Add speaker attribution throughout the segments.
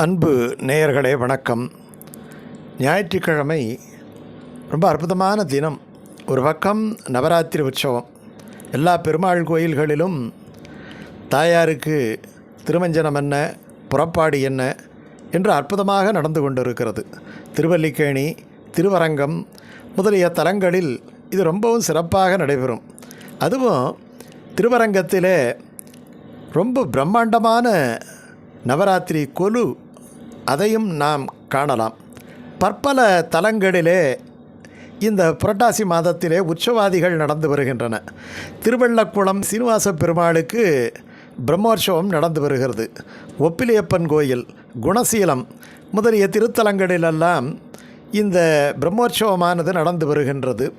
Speaker 1: அன்பு நேயர்களே வணக்கம். ஞாயிற்றுக்கிழமை ரொம்ப அற்புதமான தினம். ஒரு பக்கம் நவராத்திரி உற்சவம். எல்லா பெருமாள் கோயில்களிலும் தாயாருக்கு திருமஞ்சனம் என்ன புறப்பாடு என்ன என்று அற்புதமாக நடந்து கொண்டிருக்கிறது. திருவல்லிக்கேணி திருவரங்கம் முதலிய தலங்களில் இது ரொம்பவும் சிறப்பாக நடைபெறும். அதுவும் திருவரங்கத்திலே ரொம்ப பிரம்மாண்டமான நவராத்திரி கொலு அதையும் நாம் காணலாம். பற்பல தலங்களிலே இந்த புரட்டாசி மாதத்திலே உற்சவாதிகள் நடந்து வருகின்றன. திருவள்ளக்குளம் சீனிவாச பெருமாளுக்கு பிரம்மோற்சவம் நடந்து வருகிறது. ஒப்பிலியப்பன் கோயில் குணசீலம் முதலிய திருத்தலங்களிலெல்லாம் இந்த பிரம்மோற்சவமானது நடந்து வருகின்றது.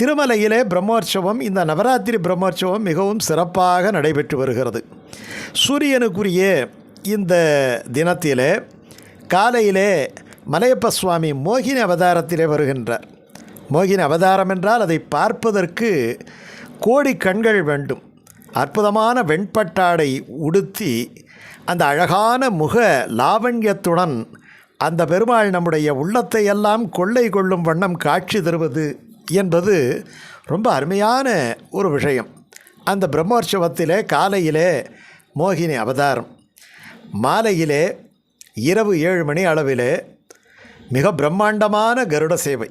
Speaker 1: திருமலையிலே பிரம்மோற்சவம் இந்த நவராத்திரி பிரம்மோற்சவம் மிகவும் சிறப்பாக நடைபெற்று வருகிறது. சூரியனுக்குரிய இந்த தினத்திலே காலையிலே மலையப்ப சுவாமி மோகினி அவதாரத்திலே வருகின்றார். மோகினி அவதாரம் என்றால் அதை பார்ப்பதற்கு கோடி கண்கள் வேண்டும். அற்புதமான வெண்பட்டாடை உடுத்தி அந்த அழகான முக லாவண்யத்துடன் அந்த பெருமாள் நம்முடைய உள்ளத்தை எல்லாம் கொள்ளை கொள்ளும் வண்ணம் காட்சி தருவது என்பது ரொம்ப அருமையான ஒரு விஷயம். அந்த பிரம்மோற்சவத்திலே காலையிலே மோகினி அவதாரம். மாலையிலே இரவு ஏழு மணி அளவிலே மிக பிரம்மாண்டமான கருட சேவை.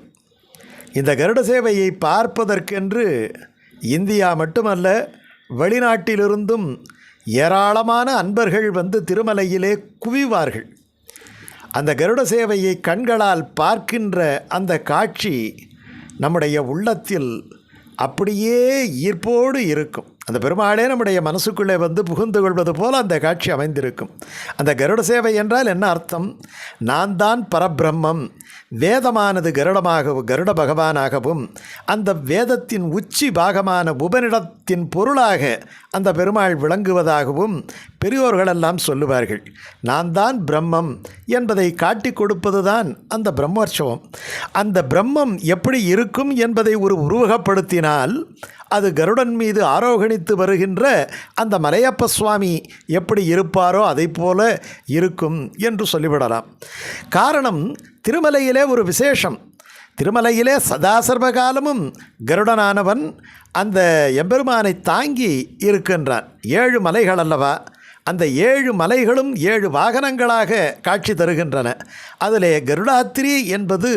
Speaker 1: இந்த கருட சேவையை பார்ப்பதற்கென்று இந்தியா மட்டுமல்ல வெளிநாட்டிலிருந்தும் ஏராளமான அன்பர்கள் வந்து திருமலையிலே குவிவார்கள். அந்த கருட சேவையை கண்களால் பார்க்கின்ற அந்த காட்சி நம்முடைய உள்ளத்தில் அப்படியே ஈர்ப்போடு இருக்கும். அந்த பெருமாளே நம்முடைய மனசுக்குள்ளே வந்து புகுந்து கொள்வது போல் அந்த காட்சி அமைந்திருக்கும். அந்த கருட சேவை என்றால் என்ன அர்த்தம்? நான் தான் பரபிரம்மம் வேதமானது கருடமாகவும் கருட பகவானாகவும் அந்த வேதத்தின் உச்சி பாகமான உபனிடத்தின் பொருளாக அந்த பெருமாள் விளங்குவதாகவும் பெரியோர்களெல்லாம் சொல்லுவார்கள். நான் தான் பிரம்மம் என்பதை காட்டி கொடுப்பதுதான் அந்த பிரம்மோற்சவம். அந்த பிரம்மம் எப்படி இருக்கும் என்பதை ஒரு உருவகப்படுத்தினால் அது கருடன் மீது ஆரோகணித்து வருகின்ற அந்த மலையப்ப சுவாமி எப்படி இருப்பாரோ அதை போல இருக்கும் என்று சொல்லிவிடலாம். காரணம் திருமலையிலே ஒரு விசேஷம். திருமலையிலே சதாசர்வகாலமும் கருடனானவன் அந்த எம்பெருமானை தாங்கி இருக்கின்றான். ஏழு மலைகள் அல்லவா? அந்த ஏழு மலைகளும் ஏழு வாகனங்களாக காட்சி தருகின்றன. அதிலே கருடாத்திரி என்பது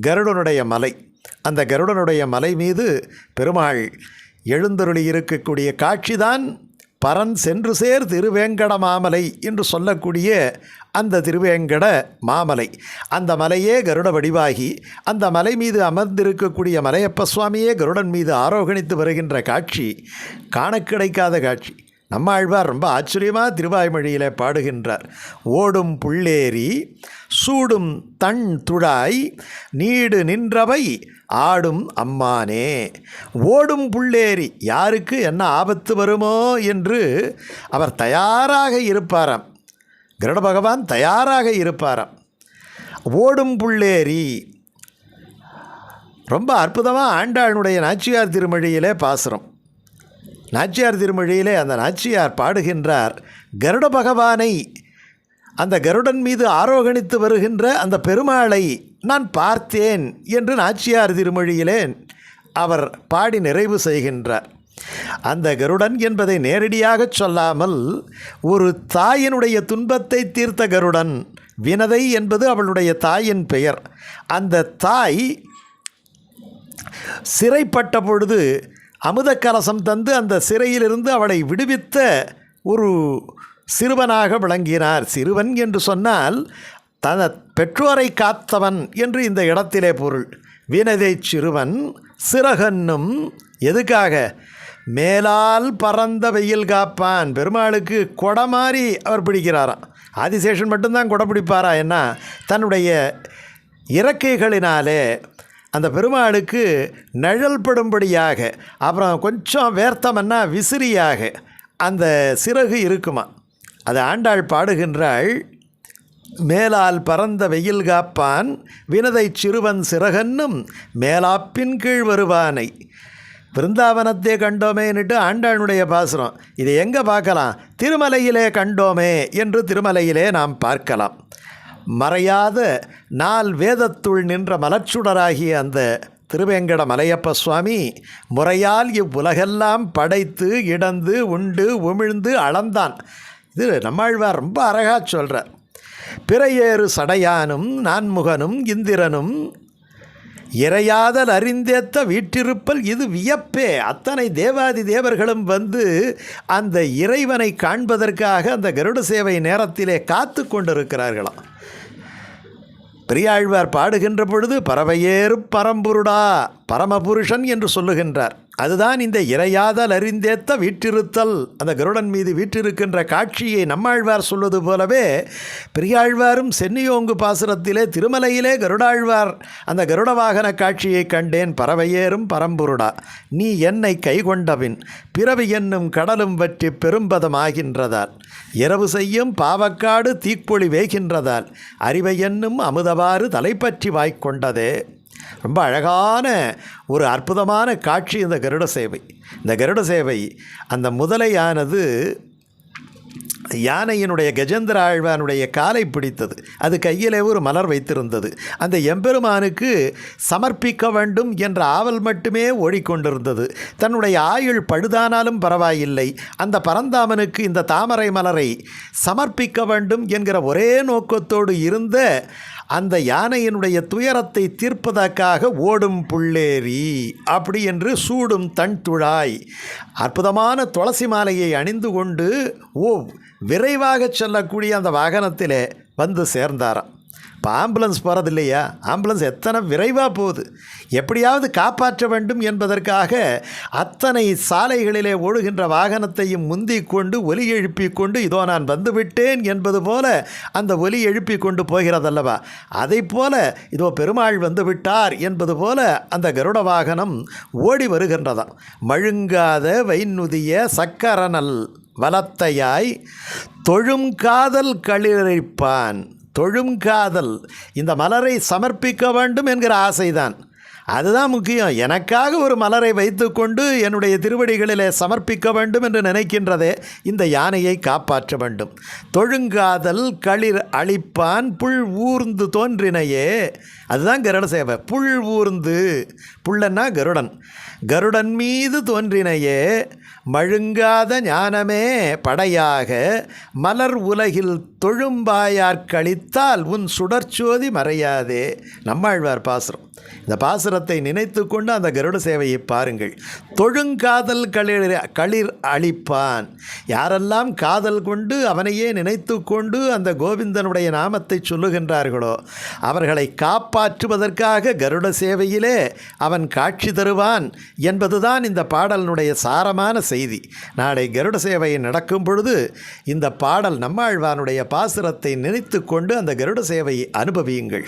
Speaker 1: கருடனுடைய மலை. அந்த கருடனுடைய மலை மீது பெருமாள் எழுந்தருளி இருக்கக்கூடிய காட்சிதான் பரன் சென்று சேர் திருவேங்கட மாமலை என்று சொல்லக்கூடிய அந்த திருவேங்கட மாமலை. அந்த மலையே கருட வடிவாகி அந்த மலை மீது அமர்ந்திருக்கக்கூடிய மலையப்ப சுவாமியே கருடன் மீது ஆரோகணித்து வருகின்ற காட்சி காண கிடைக்காத காட்சி. நம்மாழ்வார் ரொம்ப ஆச்சரியமாக திருவாய்மொழியில் பாடுகின்றார். ஓடும் புள்ளேரி சூடும் தன் துழாய் நீடு நின்றவை ஆடும் அம்மானே. ஓடும் புள்ளேரி யாருக்கு என்ன ஆபத்து வருமோ என்று அவர் தயாராக இருப்பாராம். கருட பகவான் தயாராக இருப்பாராம். ஓடும் புள்ளேரி ரொம்ப அற்புதமாக ஆண்டாளுடைய நாச்சியார் திருமொழியிலே பாசுரம். நாச்சியார் திருமொழியிலே அந்த நாச்சியார் பாடுகின்றார் கருட பகவானை அந்த கருடன் மீது ஆரோகணித்து வருகின்ற அந்த பெருமாளை நான் பார்த்தேன் என்று நாச்சியார் திருமொழியிலே அவர் பாடி நிறைவு செய்கின்றார். அந்த கருடன் என்பதை நேரடியாக சொல்லாமல் ஒரு தாயினுடைய துன்பத்தை தீர்த்த கருடன் வினதை என்பது அவளுடைய தாயின் பெயர். அந்த தாய் சிறைப்பட்ட பொழுது அமுத கலசம் தந்து அந்த சிறையிலிருந்து அவளை விடுவித்த ஒரு சிறுவனாக விளங்கினார். சிறுவன் என்று சொன்னால் தன பெற்றோரை காத்தவன் என்று இந்த இடத்திலே பொருள். வினதை சிறுவன் சிறகன்னும் எதுக்காக? மேலால் பறந்த வெயில் காப்பான். பெருமாளுக்கு கொடை மாறி அவர் பிடிக்கிறாராம். ஆதிசேஷன் மட்டும்தான் கொடை பிடிப்பாரா என்ன? தன்னுடைய இறக்கைகளினாலே அந்த பெருமாளுக்கு நிழல் படும்படியாக அப்புறம் கொஞ்சம் வேர்த்தமன்னா விசிறியாக அந்த சிறகு இருக்குமா? அது ஆண்டாள் பாடுகின்றாள் மேலால் பறந்த வெயில் காப்பான் வினதை சிறுவன் சிறகன்னும் மேலாப்பின் கீழ் வருவானை. பிருந்தாவனத்தே கண்டோமேன்னுட்டு ஆண்டாளுடைய பாசுரம். இதை எங்கே பார்க்கலாம்? திருமலையிலே கண்டோமே என்று திருமலையிலே நாம் பார்க்கலாம். மறையாத நால் வேதத்துள் நின்ற மலர்ச்சுடராகிய அந்த திருவேங்கட மலையப்ப சுவாமி முறையால் இவ்வுலகெல்லாம் படைத்து இடந்து உண்டு உமிழ்ந்து அளந்தான். இது நம்மாழ்வார் ரொம்ப அழகாக சொல்கிறார் பிறையேறு சடையானும் நான்முகனும் இந்திரனும் இறையாதல் அறிந்தேத்த வீற்றிருப்பல் இது வியப்பே. அத்தனை தேவாதி தேவர்களும் வந்து அந்த இறைவனை காண்பதற்காக அந்த கருட சேவை நேரத்திலே காத்து கொண்டிருக்கிறார்களாம். பெரியாழ்வார் பாடுகின்ற பொழுது பறவையேறு பரம்பொருடா பரமபுருஷன் என்று சொல்லுகின்றார். அதுதான் இந்த இறையாதல் அறிந்தேத்த வீற்றிருத்தல். அந்த கருடன் மீது வீற்றிருக்கின்ற காட்சியை நம்மாழ்வார் சொல்வது போலவே பெரியாழ்வாரும் சென்னியோங்கு பாசுரத்திலே திருமலையிலே கருடாழ்வார். அந்த கருட வாகன காட்சியை கண்டேன் பறவையேறும் பரம்பொருடா. நீ என்னை கைகொண்டபின் பிறவி என்னும் கடலும் வற்றி பெரும்பதமாகின்றதால். இரவு செய்யும் பாவக்காடு தீக்கொழி வேகின்றதால் அறிவை என்னும் அமுதவாறு தலைப்பற்றி வாய்க்கொண்டதே. ரொம்ப அழகான ஒரு அற்புதமான காட்சி இந்த கருட சேவை. இந்த கருட சேவை அந்த முதலையானது யானையினுடைய கஜேந்திர ஆழ்வானுடைய காலை பிடித்தது. அது கையிலே ஒரு மலர் வைத்திருந்தது. அந்த எம்பெருமானுக்கு சமர்ப்பிக்க வேண்டும் என்ற ஆவல் மட்டுமே ஓடிக்கொண்டிருந்தது. தன்னுடைய ஆயுள் பழுதானாலும் பரவாயில்லை. அந்த பரந்தாமனுக்கு இந்த தாமரை மலரை சமர்ப்பிக்க வேண்டும் என்கிற ஒரே நோக்கத்தோடு இருந்த அந்த யானையினுடைய துயரத்தை தீர்ப்பதற்காக ஓடும் புள்ளேரி அப்படி என்று சூடும் தன் துழாய். அற்புதமான துளசி மாலையை அணிந்து கொண்டு ஓ விரைவாக செல்லக்கூடிய அந்த வாகனத்திலே வந்து சேர்ந்தாராம். இப்போ ஆம்புலன்ஸ் போகிறது இல்லையா? ஆம்புலன்ஸ் எத்தனை விரைவாக போகுது? எப்படியாவது காப்பாற்ற வேண்டும் என்பதற்காக அத்தனை சாலைகளிலே ஓடுகின்ற வாகனத்தையும் முந்தி கொண்டு ஒலி எழுப்பி கொண்டு இதோ நான் வந்துவிட்டேன் என்பது போல அந்த ஒலி எழுப்பி கொண்டு போகிறதல்லவா? அதை போல இதோ பெருமாள் வந்து விட்டார் என்பது போல அந்த கருட வாகனம் ஓடி வருகின்றதாம். மழுங்காத வைநுதிய சக்கரனல் வலத்தையாய் தொழும் காதல் களிரிப்பான். தொழும் காதல் இந்த மலரை சமர்ப்பிக்க வேண்டும் என்கிற ஆசைதான். அதுதான் முக்கியம். எனக்காக ஒரு மலரை வைத்துக்கொண்டு என்னுடைய திருவடிகளிலே சமர்ப்பிக்க வேண்டும் என்று நினைக்கின்றதே இந்த யானையை காப்பாற்ற வேண்டும். தொழுங்காதல் களிர் அழிப்பான் புல் ஊர்ந்து தோன்றினையே. அதுதான் கருட சேவை. புல் ஊர்ந்து. புல்லன்னா கருடன். கருடன் மீது தோன்றினையே. மழுங்காத ஞானமே படையாக மலர் உலகில் தொழும்பாயார் கழித்தால் உன் சுடர்ச்சோதி மறையாதே. நம்மாழ்வார் பாசுரம். இந்த பாசுரத்தை நினைத்து கொண்டு அந்த கருட சேவையை பாருங்கள். தொழுங்காதல் களிர் களிர் அழிப்பான். யாரெல்லாம் காதல் கொண்டு அவனையே நினைத்து கொண்டு அந்த கோவிந்தனுடைய நாமத்தை சொல்லுகின்றார்களோ அவர்களை காப்பாற்றுவதற்காக கருட சேவையிலே அவன் காட்சி தருவான் என்பதுதான் இந்த பாடலினுடைய சாரமான செய்தி. நாளை கருட சேவை நடக்கும் பொழுது இந்த பாடல் நம்மாழ்வானுடைய பாசுரத்தை நினைத்து கொண்டு அந்த கருட சேவையை அனுபவியுங்கள்.